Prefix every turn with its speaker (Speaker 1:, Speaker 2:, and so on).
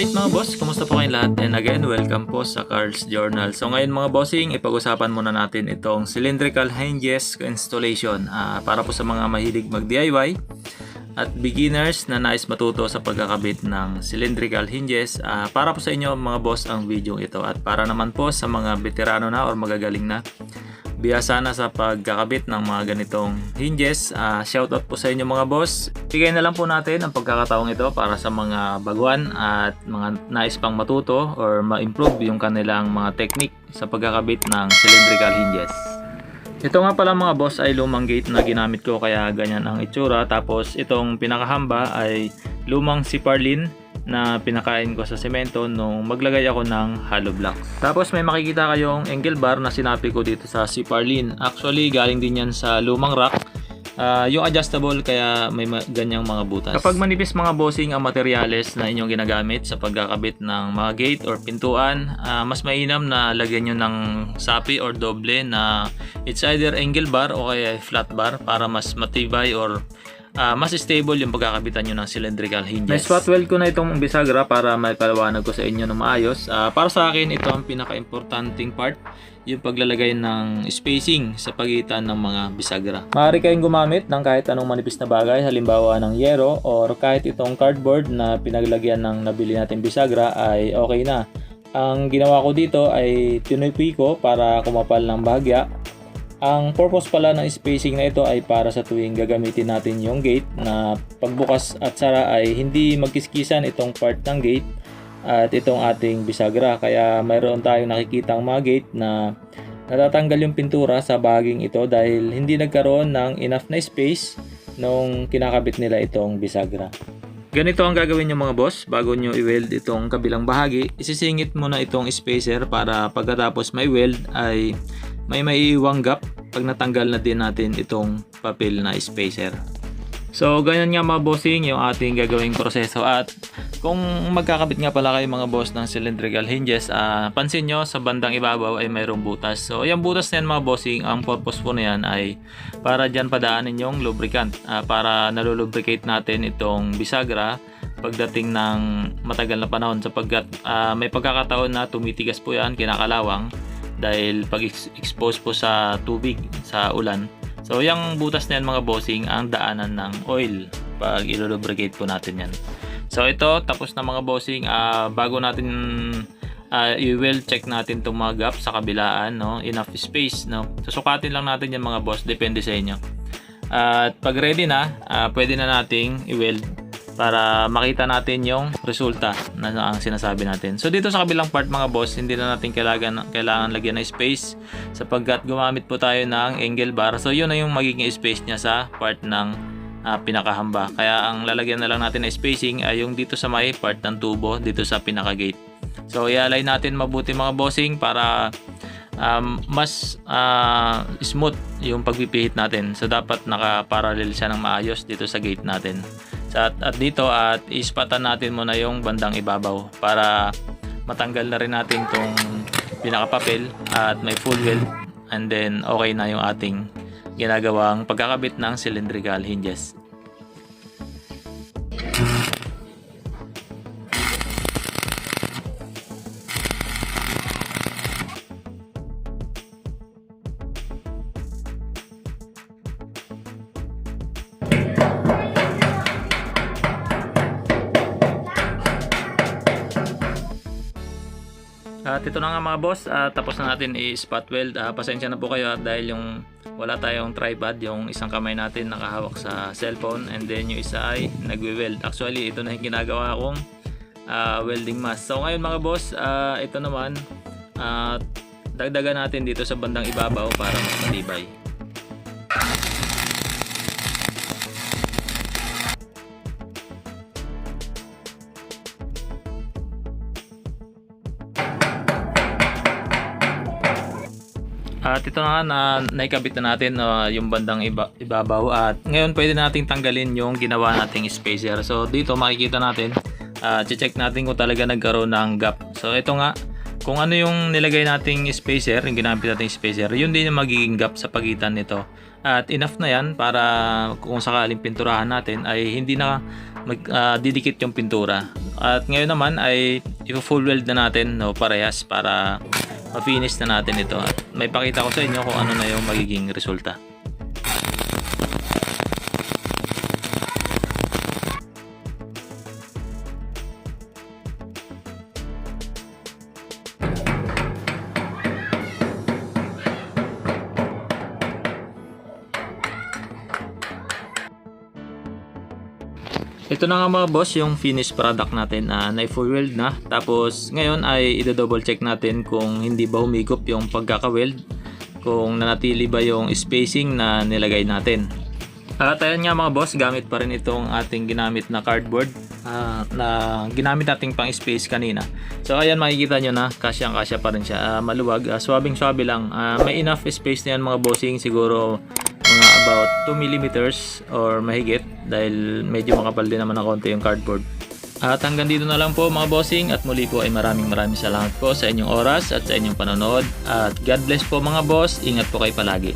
Speaker 1: Alright mga boss, kumusta po kayong lahat? And again, welcome po sa Carl's Journal. So ngayon mga bossing, ipag-usapan muna natin itong cylindrical hinges installation Ah, para po sa mga mahilig mag-DIY at beginners na nais matuto sa pagkakabit ng cylindrical hinges. Ah, para po sa inyo mga boss ang video ito at para naman po sa mga veterano na or magagaling na biyasa na sa pagkakabit ng mga ganitong hinges. Ah, shoutout po sa inyo mga boss. Bigay na lang po natin ang pagkakataong ito para sa mga baguan at mga nais pang matuto or ma-improve yung kanilang mga technique sa pagkakabit ng cylindrical hinges. Ito nga pala mga boss ay lumang gate na ginamit ko kaya ganyan ang itsura. Tapos itong pinakahamba ay lumang siparlin na pinakain ko sa semento nung maglagay ako ng hollow blocks. Tapos may makikita kayong angle bar na sinapi ko dito sa siparlin. Actually galing din yan sa lumang rack. Ah, yung adjustable kaya may ma- ganyang mga butas. Kapag manipis mga bossing ang materyales na inyong ginagamit sa pagkakabit ng mga gate or pintuan, ah, mas mainam na lagyan nyo ng sapi or doble na it's either angle bar o kaya flat bar para mas matibay or ah, mas stable yung pagkakabitan nyo ng cylindrical hinges. Na-spot weld ko na itong bisagra para may paliwanag ko sa inyo ng maayos. Ah, para sa akin, ito ang pinaka-importanting part yung paglalagay ng spacing sa pagitan ng mga bisagra. Maaari kayong gumamit ng kahit anong manipis na bagay, halimbawa ng yero or kahit itong cardboard na pinaglagyan ng nabili natin bisagra ay okay na. Ang ginawa ko dito ay tinupi ko para kumapal ng bahagya. Ang purpose pala ng spacing na ito ay para sa tuwing gagamitin natin yung gate na pagbukas at sara ay hindi magkiskisan itong part ng gate at itong ating bisagra. Kaya mayroon tayong nakikitang mga gate na natatanggal yung pintura sa bahaging ito dahil hindi nagkaroon ng enough na space nung kinakabit nila itong bisagra. Ganito ang gagawin nyo mga boss bago nyo i-weld itong kabilang bahagi. Isisingit mo na itong spacer para pagkatapos may weld ay may maiiwang gap pag natanggal na din natin itong papel na spacer. So, ganyan nga mga bossing yung ating gagawing proseso at kung magkakabit nga pala kayo mga boss ng cylindrical hinges, ah, pansin nyo sa bandang ibabaw ay mayroong butas. So, yung butas na yan mga bossing, ang purpose po na yan ay para dyan padaanin yung lubricant. ah, para nalulubricate natin itong bisagra pagdating ng matagal na panahon sapagkat ah, may pagkakataon na tumitigas po yan, kinakalawang dahil pag expose po sa tubig, sa ulan. So, yung butas na yan mga bossing, ang daanan ng oil pag ilulubricate po natin yan. So, ito, tapos na mga bossing, ah, bago natin ah, i-well check natin itong mga gap sa kabilaan, no? enough space. No? Susukatin lang natin yan mga boss, depende sa inyo. At pag ready na, ah, pwede na nating i-weld para makita natin yung resulta na ang sinasabi natin. So dito sa kabilang part mga boss, hindi na natin kailangan, kailangan lagyan ng space sapagkat gumamit po tayo ng angle bar. So yun na yung magiging space niya sa part ng ah, pinakahamba. Kaya ang lalagyan na lang natin na spacing ay yung dito sa may part ng tubo, dito sa pinaka-gate. So i-align natin mabuti mga bossing para um, mas ah, smooth yung pagpipihit natin. So dapat naka-parallel siya ng maayos dito sa gate natin. At, at dito at ispatan natin muna yung bandang ibabaw para matanggal na rin natin tong pinakapapel at may full weld and then okay na yung ating ginagawang pagkakabit ng cylindrical hinges. At ito na nga mga boss, ah, tapos na natin i-spot weld. Ah, pasensya na po kayo ah, dahil yung wala tayong tripod, yung isang kamay natin nakahawak sa cellphone and then yung isa ay nagwe-weld. Actually, ito na yung ginagawa kong ah, welding mask. So ngayon mga boss, ah, ito naman ah, dagdagan natin dito sa bandang ibabaw para mas matibay. At ito na nga na naikabit na natin uh, yung bandang iba, ibabaw at ngayon pwede nating tanggalin yung ginawa nating spacer. So dito makikita natin, uh, check natin kung talaga nagkaroon ng gap. So ito nga, kung ano yung nilagay nating spacer, yung ginamit nating spacer, yun din yung magiging gap sa pagitan nito. At enough na yan para kung sakaling pinturahan natin ay hindi na mag, ah, didikit yung pintura. At ngayon naman ay i-full weld na natin no, parehas para ma-finish na natin ito. At may pakita ko sa inyo kung ano na yung magiging resulta. Ito na nga mga boss yung finished product natin na na full weld na. Tapos ngayon ay i-double check natin kung hindi ba humigop yung pagkaka-weld. Kung nanatili ba yung spacing na nilagay natin. At ayan nga mga boss, gamit pa rin itong ating ginamit na cardboard ah, na ginamit nating pang space kanina. So ayan makikita nyo na kasyang kasya pa rin siya. Ah, maluwag, ah, swabing swabe lang. Ah, may enough space na yan mga bossing siguro about 2 millimeters or mahigit dahil medyo makapal din naman ng konti yung cardboard. At hanggang dito na lang po mga bossing at muli po ay maraming maraming salamat po sa inyong oras at sa inyong panonood. At God bless po mga boss, ingat po kayo palagi.